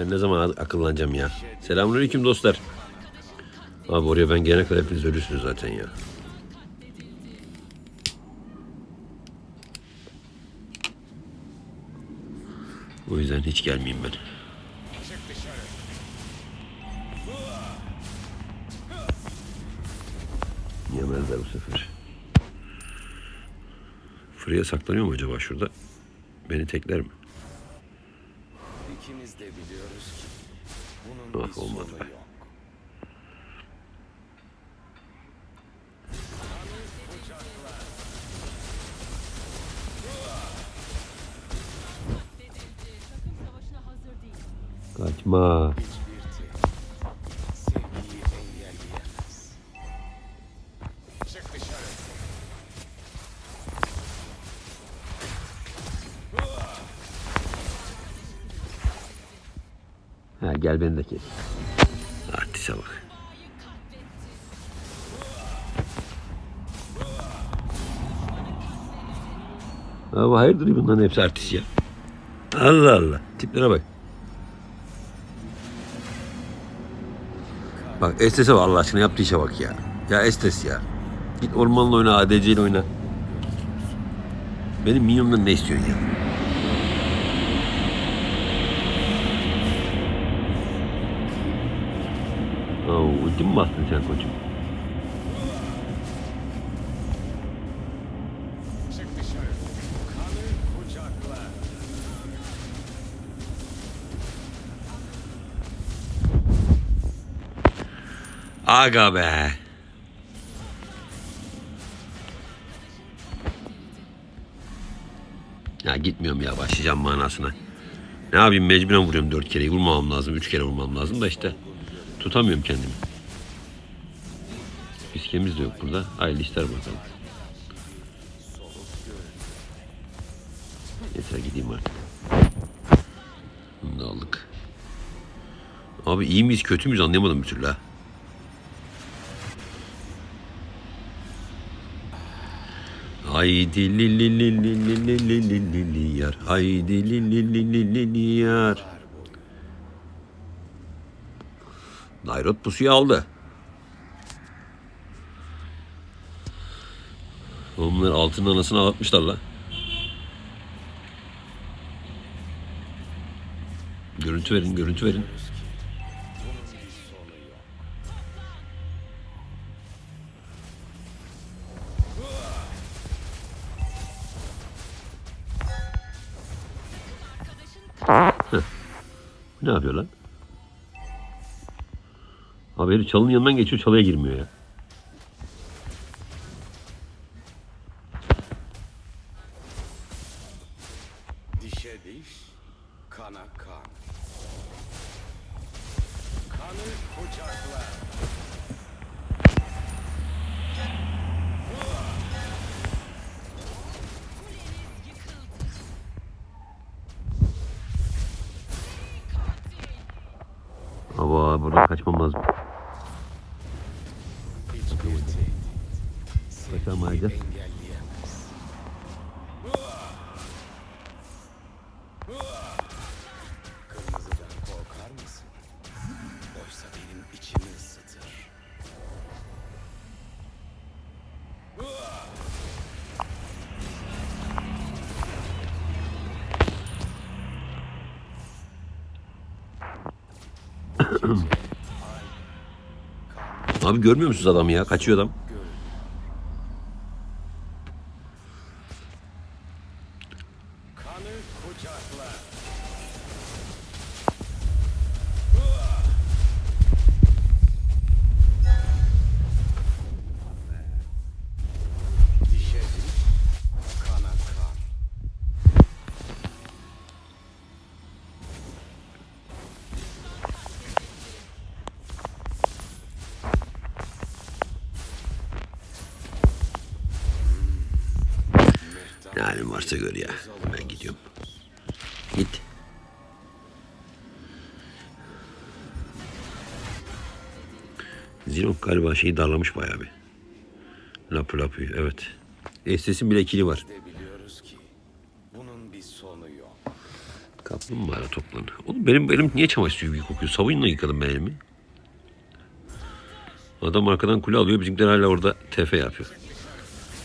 Ben ne zaman akıllanacağım ya? Selamünaleyküm dostlar. Abi oraya ben gelene kadar hepiniz ölürsünüz zaten ya. O yüzden hiç gelmeyeyim ben. Yemezler bu sefer. Fırıya saklanıyor mu acaba şurada? Beni tekler mi? İkimiz de biliyoruz ki bunun bir sonu olmadı. yok. Kaçma. Ha gel beni de kes. Artiste bak. Abi hayırdır bunların hepsi artist ya. Allah Allah. Tiplere bak. Bak Estes'e bak Allah aşkına yaptığı işe bak ya. Ya Estes ya. Git ormanla oyna, ADC ile oyna. Benim minyonumdan ne istiyorsun ya? Ulti mi bastın sen koçum? Aga be. Ya gitmiyorum ya başlayacağım manasına. Ne yapayım mecburen vuruyorum dört kere vurmamam lazım. Üç kere vurmam lazım da işte tutamıyorum kendimi. Fiskemiz de yok burada. Hayırlı işler bakalım. Yeter gideyim artık. Bunu da aldık. Abi iyi miyiz kötü müyüz anlayamadım bir türlü ha. Haydi li li li li li li li li li yar. Haydi li li li li li li yar. Nayrot pusuyu aldı. Oğlum Bunlar altın anasını ağlatmışlar la. Görüntü verin, görüntü verin. Ne yapıyor lan? Abi herif çalının yanından geçiyor, çalıya girmiyor ya. Dişe diş, kana kan. Kanı kucakla. Ama buradan kaçmam lazım. Isıtır. Abi görmüyor musunuz adamı ya? Kaçıyor adam. Kafanı kucakla. Halin varsa gör ya. Ben gidiyorum. Git. Zinok galiba şeyi darlamış bayağı bir. Lapı lapı evet. Estesin bile kili var. Biliyoruz ki bunun bir sonu yok. Kaplan Oğlum bari toplan. Oğlum benim elim niye çamaşır suyu gibi kokuyor? Sabunla yıkadım ben elimi. Adam arkadan kule alıyor. Bizimkiler hala orada tefe yapıyor.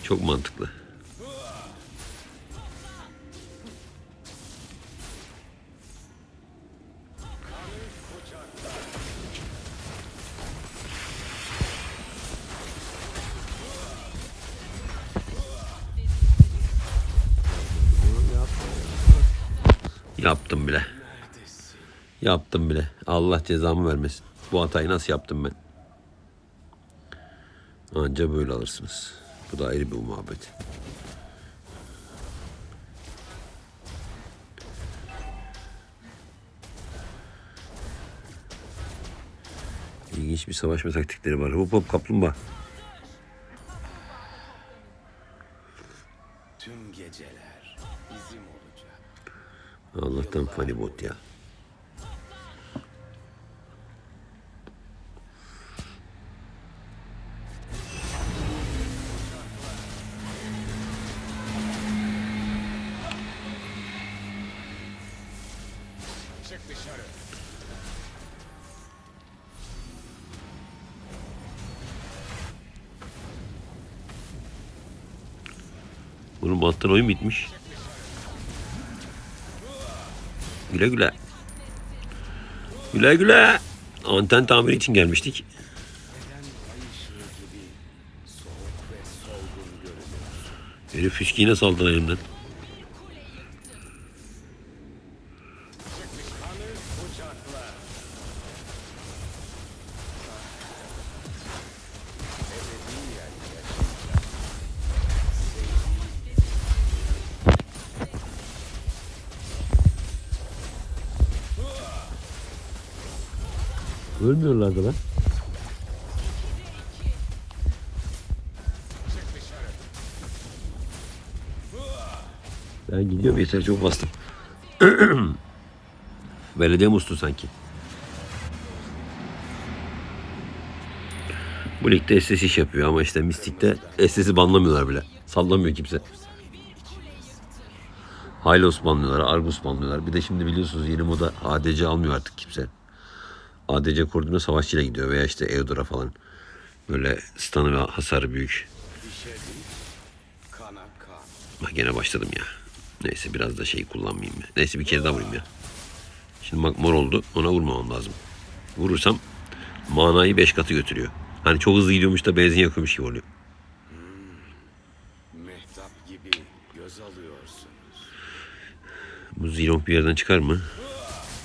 Çok mantıklı. Yaptım bile. Yaptım bile. Allah cezamı vermesin. Bu hatayı nasıl yaptım ben? Anca böyle alırsınız. Bu da ayrı bir muhabbet. İlginç bir savaşma taktikleri var. Hop hop kaplumbağa. Allah'tan funny bot ya. Bunun banttan oyun bitmiş. Güle güle. Güle güle. Anten tamiri için gelmiştik. Herif fıskiğine saldı elimden. Ölmüyorlardı lan. Ben gidiyorum yeter çok bastım. Belediye muslu sanki. Bu ligde SS iş yapıyor ama işte Mystic'te SS'i banlamıyorlar bile. Sallamıyor kimse. Hylos banlıyorlar, Argus banlıyorlar. Bir de şimdi biliyorsunuz yeni moda ADC almıyor artık kimse. ADC kurduğunda savaşçıyla gidiyor veya işte Eudora falan. Böyle stun'ı ve hasarı büyük. Bak gene başladım ya. Neyse biraz da şey kullanmayayım ya. Neyse bir kere daha vurayım ya. Şimdi bak mor oldu. Ona vurmamam lazım. Vurursam manayı 5 katı götürüyor. Hani çok hızlı gidiyormuş da benzin yakıyormuş gibi oluyor. Alıyorsunuz. Bu Zilong bir yerden çıkar mı?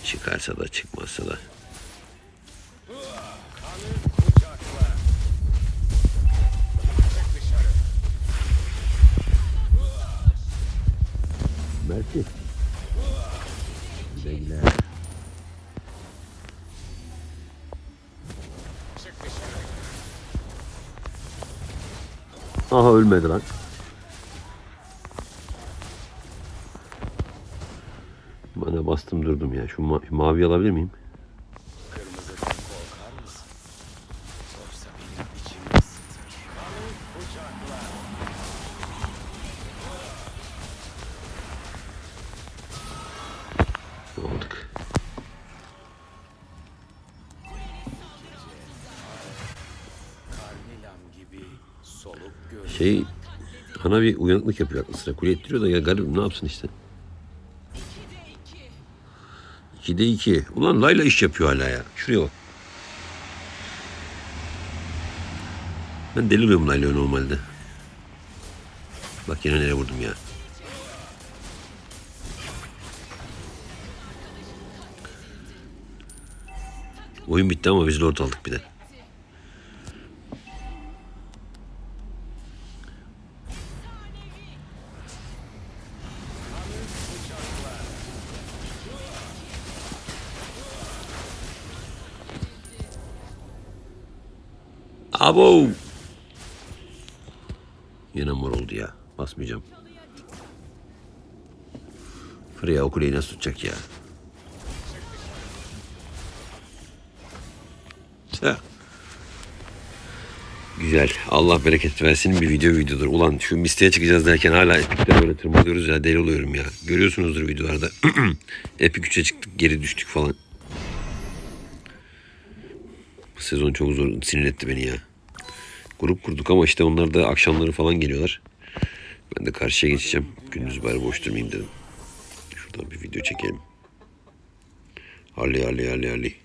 Çıkarsa da çıkmazsa da. Aha ölmedi lan. Bana bastım durdum ya. Şu ma- mavi alabilir miyim? Kırmızıdan Şey ana bir uyanıklık yapıyor aklı sıra. Kule ettiriyor da ya garibim ne yapsın işte. 2'de 2. Ulan Layla iş yapıyor hala ya. Şuraya bak. Ben deliriyorum Layla'ya normalde. Bak yine nereye vurdum ya. Oyun bitti ama biz lord aldık bir de. Abo. Yine mor ya. Basmayacağım. Freya o kuleyi nasıl tutacak ya? Güzel. Allah bereket versin bir video videodur. Ulan şu misteye çıkacağız derken hala epikte böyle tırmalıyoruz ya deli oluyorum ya. Görüyorsunuzdur videolarda. Epik 3'e çıktık geri düştük falan. Bu sezon çok zor sinir etti beni ya. Grup kurduk ama işte onlar da akşamları falan geliyorlar. Ben de karşıya geçeceğim. Gündüz bari boş durmayayım dedim. Şuradan bir video çekelim. Harley harley harley harley.